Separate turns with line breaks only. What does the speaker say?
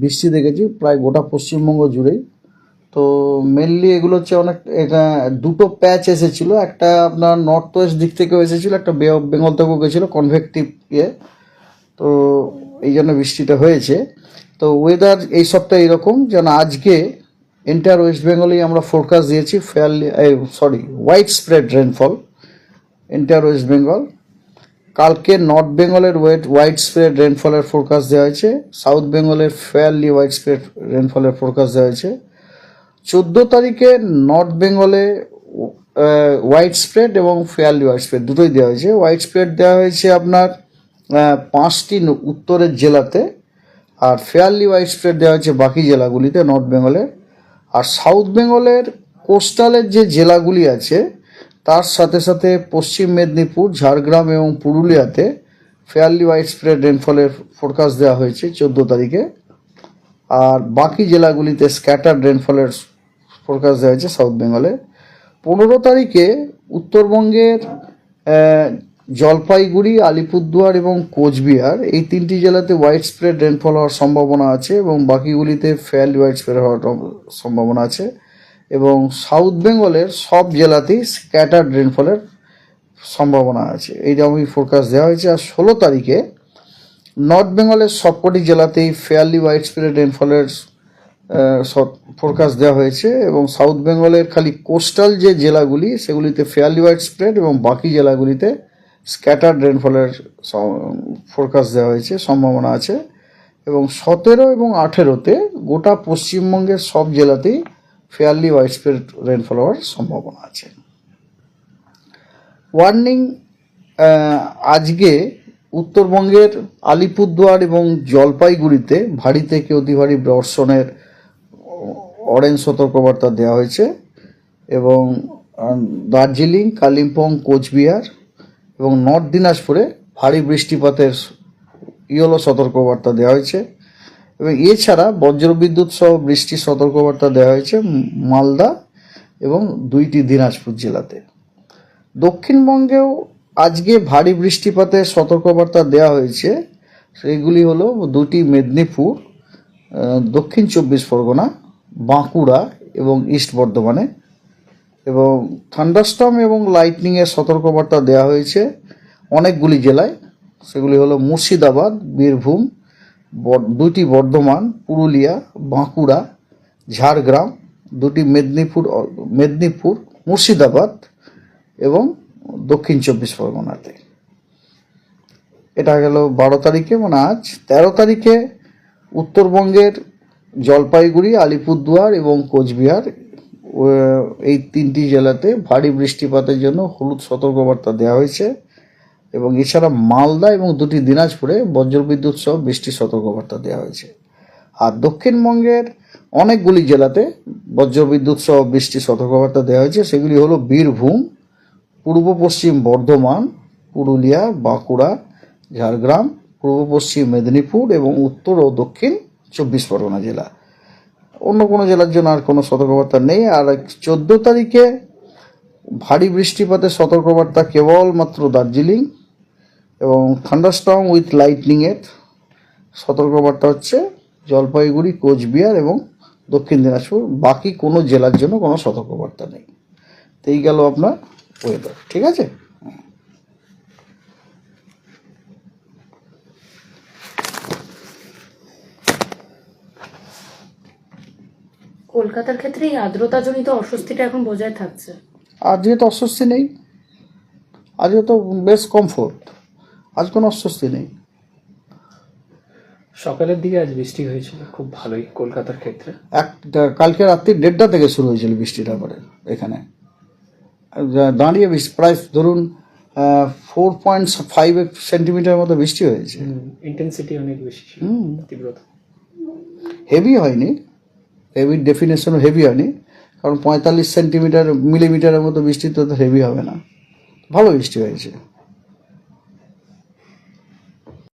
বৃষ্টি দেখেছি, প্রায় গোটা পশ্চিমবঙ্গ জুড়েই। তো মেনলি এগুলো হচ্ছে অনেক, এটা দুটো প্যাচ এসেছিল, একটা আপনার নর্থ ওয়েস্ট দিক থেকেও এসেছিল, একটা বে অফ বেঙ্গল থেকেও গেছিল কনভেক্টিভ ইয়ে। তো এই জন্য বৃষ্টিটা হয়েছে। তো ওয়েদার এই সপ্তাহে এরকম, যেন আজকে এন্টায়ার ওয়েস্ট বেঙ্গলেই আমরা ফোরকাস্ট দিয়েছি fairly sorry widespread rainfall entire west Bengal কালকে নর্থ বেঙ্গলের ওয়েট হোয়াইট স্প্রেড রেনফলের ফোরকাস্ট দেওয়া হয়েছে। সাউথ বেঙ্গলের ফেয়ারলি হোয়াইট স্প্রেড রেনফলের ফোরকাস্ট দেওয়া হয়েছে। চোদ্দ তারিখে নর্থ বেঙ্গলে হোয়াইট স্প্রেড এবং ফেয়ারলি হোয়াইট স্প্রেড দুটোই দেওয়া হয়েছে। হোয়াইট স্প্রেড দেওয়া হয়েছে আপনার পাঁচটি উত্তরের জেলাতে আর ফেয়ারলি হোয়াইট স্প্রেড দেওয়া হয়েছে বাকি জেলাগুলিতে নর্থ বেঙ্গলের আর সাউথ বেঙ্গলের কোস্টালের যে জেলাগুলি আছে তার সাথে সাথে পশ্চিম মেদিনীপুর, ঝাড়গ্রাম এবং পুরুলিয়াতে ফেয়ারলি ওয়াইড স্প্রেড রেনফলের ফোরকাস্ট দেওয়া হয়েছে চোদ্দ তারিখে। আর বাকি জেলাগুলিতে স্ক্যাটার রেনফলের ফোরকাস্ট দেওয়া হয়েছে সাউথ বেঙ্গলে পনেরো তারিখে উত্তরবঙ্গের জলপাইগুড়ি, আলিপুরদুয়ার এবং কোচবিহার এই তিনটি জেলাতে ওয়াইড স্প্রেড রেনফল হওয়ার সম্ভাবনা আছে এবং বাকিগুলিতে ফেয়ারলি ওয়াইড স্প্রেড হওয়ার সম্ভাবনা আছে। এবং সাউথ বেঙ্গলের সব জেলাতেই স্ক্যাটার্ড রেনফলের সম্ভাবনা আছে। এইরকমই ফোরকাস্ট দেওয়া হয়েছে। আর ষোলো তারিখে নর্থ বেঙ্গলের সবকটি জেলাতেই ফেয়ারলি হোয়াইট স্প্রেড রেনফলের ফোরকাস্ট দেওয়া হয়েছে এবং সাউথ বেঙ্গলের খালি কোস্টাল যে জেলাগুলি, সেগুলিতে ফেয়ারলি হোয়াইট স্প্রেড এবং বাকি জেলাগুলিতে স্ক্যাটার্ড রেনফলের ফোরকাস্ট দেওয়া হয়েছে, সম্ভাবনা আছে। এবং সতেরো এবং আঠেরোতে গোটা পশ্চিমবঙ্গের সব জেলাতেই ফেয়ারলি হোয়াইট স্প্রেড রেনফল হওয়ার সম্ভাবনা আছে। ওয়ার্নিং আজকে উত্তরবঙ্গের আলিপুরদুয়ার এবং জলপাইগুড়িতে ভারী থেকে অতি ভারী বর্ষণের অরেঞ্জ সতর্কবার্তা দেওয়া হয়েছে এবং দার্জিলিং, কালিম্পং, কোচবিহার এবং নর্থ দিনাজপুরে ভারী বৃষ্টিপাতের ইয়েলো সতর্কবার্তা দেওয়া হয়েছে। এবং এছাড়া বজ্রবিদ্যুৎ সহ বৃষ্টির সতর্কবার্তা দেওয়া হয়েছে মালদা এবং দুইটি দিনাজপুর জেলাতে। দক্ষিণবঙ্গেও আজকে ভারী বৃষ্টিপাতের সতর্কবার্তা দেওয়া হয়েছে। সেগুলি হলো দুটি মেদিনীপুর দক্ষিণ চব্বিশ পরগনা, বাঁকুড়া এবং ইস্ট বর্ধমানে। এবং থান্ডারস্টর্ম এবং লাইটনিংয়ের সতর্কবার্তা দেওয়া হয়েছে অনেকগুলি জেলায়। সেগুলি হলো মুর্শিদাবাদ, বীরভূম বর- দুটি বর্ধমান, পুরুলিয়া, বাঁকুড়া, ঝাড়গ্রাম, দুটি মেদিনীপুর মেদিনীপুর, মুর্শিদাবাদ এবং দক্ষিণ চব্বিশ পরগনাতে। এটা গেল বারো তারিখে মানে আজ তেরো তারিখে উত্তরবঙ্গের জলপাইগুড়ি, আলিপুরদুয়ার এবং কোচবিহার এই তিনটি জেলাতে ভারী বৃষ্টিপাতের জন্য হলুদ সতর্কবার্তা দেওয়া হয়েছে। এবং এছাড়া মালদা এবং দুটি দিনাজপুরে বজ্রবিদ্যুৎ সহ বৃষ্টির সতর্কবার্তা দেওয়া হয়েছে। আর দক্ষিণবঙ্গের অনেকগুলি জেলাতে বজ্রবিদ্যুৎ সহ বৃষ্টির সতর্কবার্তা দেওয়া হয়েছে। সেগুলি হলো বীরভূম, পূর্ব পশ্চিম বর্ধমান, পুরুলিয়া, বাঁকুড়া, ঝাড়গ্রাম, পূর্ব পশ্চিম মেদিনীপুর এবং উত্তর ও দক্ষিণ চব্বিশ পরগনা জেলা। অন্য কোনো জেলার জন্য আর কোনো সতর্কবার্তা নেই। আর চোদ্দ তারিখে ভারী বৃষ্টিপাতের সতর্কবার্তা কেবলমাত্র দার্জিলিং এবং থান্ডারস্টর্ম উইথ লাইটনিংয়ের সতর্কবার্তা হচ্ছে জলপাইগুড়ি কোচবিহার এবং দক্ষিণ দিনাজপুর। বাকি কোনো জেলার জন্য কোনো সতর্কবার্তা নেই। তো এই গেল আপনার ওয়েদার ঠিক আছে?
কলকাতার ক্ষেত্রে এই আর্দ্রতাজনিত অস্বস্তিটা এখন বজায় থাকছে।
আজকে তো অস্বস্তি নেই। আজকে তো বেশ কমফোর্ট আজ কোনো অস্বস্তি নেই।
সকালের দিকে আজ বৃষ্টি হয়েছিল খুব ভালোই কলকাতার ক্ষেত্রে।
এক কালকে রাত্রি দেড়টা থেকে শুরু হয়েছিল বৃষ্টিটা পরে এখানে। দাঁড়িয়ে বৃষ্টি প্রায় ধরুন ফোর পয়েন্ট ফাইভ সেন্টিমিটার মতো বৃষ্টি হয়েছে।
ইন্টেন্সিটি অনেক বেশি তীব্রতা।
হেভি হয়নি হেভি ডেফিনেশনও হেভি হয়নি কারণ পঁয়তাল্লিশ সেন্টিমিটার মিলিমিটারের মতো বৃষ্টি তো হেভি হবে না। ভালো বৃষ্টি হয়েছে।